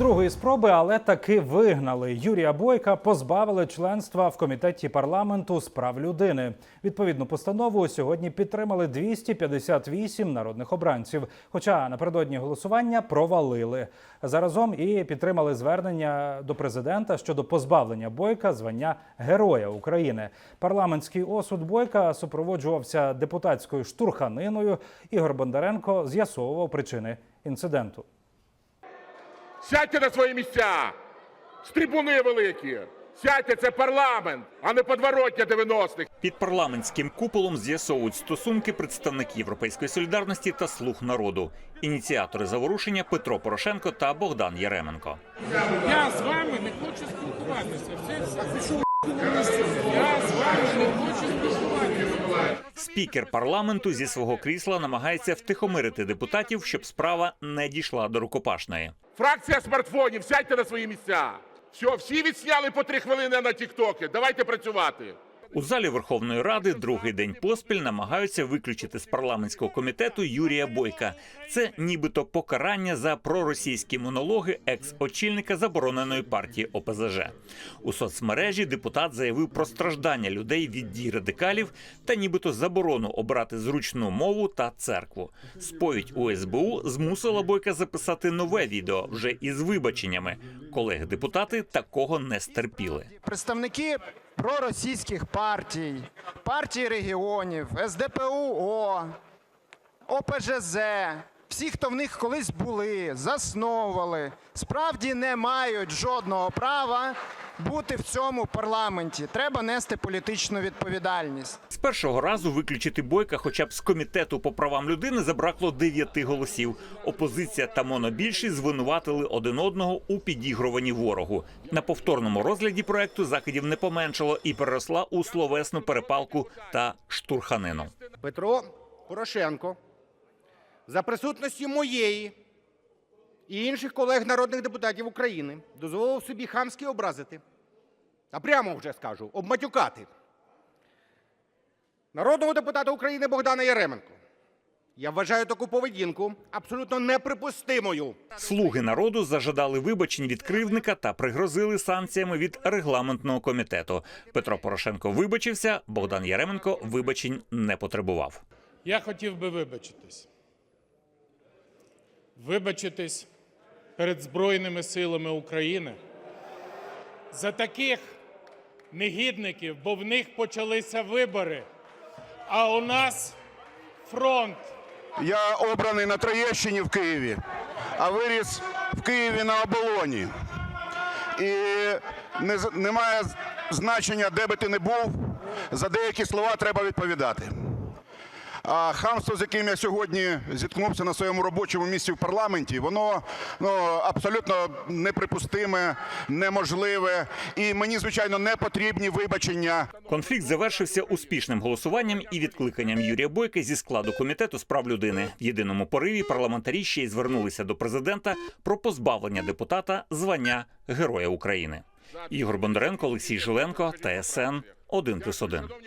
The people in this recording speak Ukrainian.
другої спроби, але таки вигнали. Юрія Бойка позбавили членства в комітеті парламенту з прав людини. Відповідну постанову сьогодні підтримали 258 народних обранців. Хоча напередодні голосування провалили. Заразом і підтримали звернення до президента щодо позбавлення Бойка звання Героя України. Парламентський осуд Бойка супроводжувався депутатською штурханиною. Ігор Бондаренко з'ясовував причини інциденту. Сядьте на свої місця! З трибуни великі! Сядьте, це парламент, а не подворотня 90-х. Під парламентським куполом з'ясовують стосунки представники Європейської солідарності та слуг народу. Ініціатори заворушення Петро Порошенко та Богдан Яременко. Я з вами не хочу спілкуватися. Я з вами не хочу спілкуватися. Спікер парламенту зі свого крісла намагається втихомирити депутатів, щоб справа не дійшла до рукопашної. Фракція смартфонів, сядьте на свої місця. Всі відсняли по три хвилини на тіктоки. Давайте працювати. У залі Верховної Ради другий день поспіль намагаються виключити з парламентського комітету Юрія Бойка. Це нібито покарання за проросійські монологи екс-очільника забороненої партії ОПЗЖ. У соцмережі депутат заявив про страждання людей від дій радикалів та нібито заборону обрати зручну мову та церкву. Сповідь у СБУ змусила Бойка записати нове відео вже із вибаченнями. Колеги-депутати такого не стерпіли. представники проросійських партій, партії регіонів, СДПУ, ОПЖЗ, всі, хто в них колись були, засновували, справді не мають жодного права бути в цьому парламенті. Треба нести політичну відповідальність. З першого разу виключити бойка, хоча б з комітету по правам людини, забракло дев'яти голосів. Опозиція та монобільшість звинуватили один одного у підігруванні ворогу. На повторному розгляді проекту закидів не поменшало і переросла у словесну перепалку та штурханину. Петро Порошенко за присутності моєї і інших колег народних депутатів України дозволив собі хамськи образити, а прямо вже скажу, обматюкати народного депутата України Богдана Яременко. Я вважаю таку поведінку абсолютно неприпустимою. Слуги народу зажадали вибачень від кривдника та пригрозили санкціями від регламентного комітету. Петро Порошенко вибачився, Богдан Яременко вибачень не потребував. Я хотів би вибачитись. Вибачитись перед Збройними силами України за таких негідників, бо в них почалися вибори, а у нас фронт. Я обраний на Троєщині в Києві, а виріс в Києві на оболоні. І не, немає значення, де би ти не був, за деякі слова треба відповідати. Хамство, з яким я сьогодні зіткнувся на своєму робочому місці в парламенті, воно ну, абсолютно неприпустиме, неможливе. І мені, звичайно, не потрібні вибачення. Конфлікт завершився успішним голосуванням і відкликанням Юрія Бойка зі складу комітету з прав людини. В єдиному пориві парламентарі ще й звернулися до президента про позбавлення депутата звання Героя України. Ігор Бондаренко, Олексій Жиленко, ТСН 1+,1.